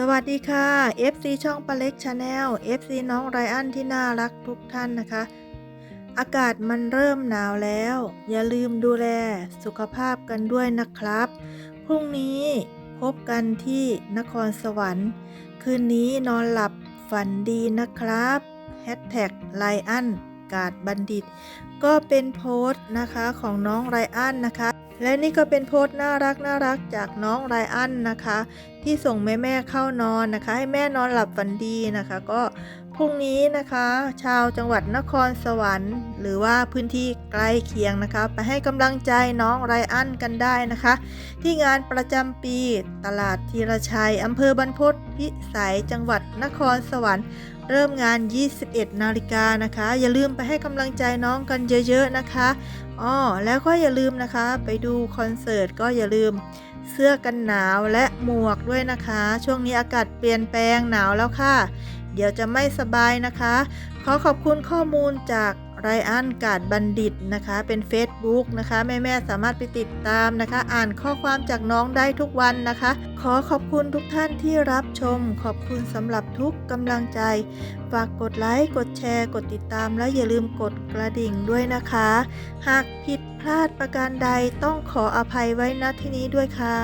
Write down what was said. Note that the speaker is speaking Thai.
สวัสดีค่ะ FC ช่องปาเล็กชาแนล FC น้องไรอันที่น่ารักทุกท่านนะคะ อากาศมันเริ่มหนาวแล้ว อย่าลืมดูแลสุขภาพกันด้วยนะครับ พรุ่งนี้พบกันที่นครสวรรค์ คืนนี้นอนหลับฝันดีนะครับแฮชแท็กไลอันกาดบัณฑิต ก็เป็นโพสต์นะคะของน้องไรอันนะคะ และนี่ก็เป็นโพสต์น่ารักน่ารักจากน้องไรอันนะคะ ที่ส่งแม่แม่เข้านอนนะคะ ให้แม่นอนหลับฝันดีนะคะ ก็พรุ่งนี้นะคะ ชาวจังหวัดนครสวรรค์ หรือว่าพื้นที่ใกล้เคียงนะคะ ไปให้กำลังใจน้องไรอันกันได้นะคะ ที่งานประจำปีตลาดธีรชัยอำเภอบรรพตพิสัยจังหวัดนครสวรรค์เริ่มงาน 21 นาฬิกานะคะ อย่าลืมไปให้กำลังใจน้องกันเยอะๆนะคะ อ๋อ แล้วก็อย่าลืมนะคะ ไปดูคอนเสิร์ตก็อย่าลืม เสื้อกันหนาวและหมวกด้วยนะคะ ช่วงนี้อากาศเปลี่ยนแปลงหนาวแล้วค่ะ เดี๋ยวจะไม่สบายนะคะ ขอขอบคุณข้อมูลจาก ไรอันกาดบัณฑิตนะคะ เป็น Facebook นะคะ แม่ ๆ สามารถไปติดตามนะคะ อ่านข้อความจากน้องได้ทุกวันนะคะ ขอขอบคุณทุกท่านที่รับชม ขอบคุณสำหรับทุกกำลังใจ ฝากกดไลค์ กดแชร์ กดติดตาม และอย่าลืมกดกระดิ่งด้วยนะคะ หากผิดพลาดประการใดต้องขออภัยไว้ณที่นี้ด้วยค่ะ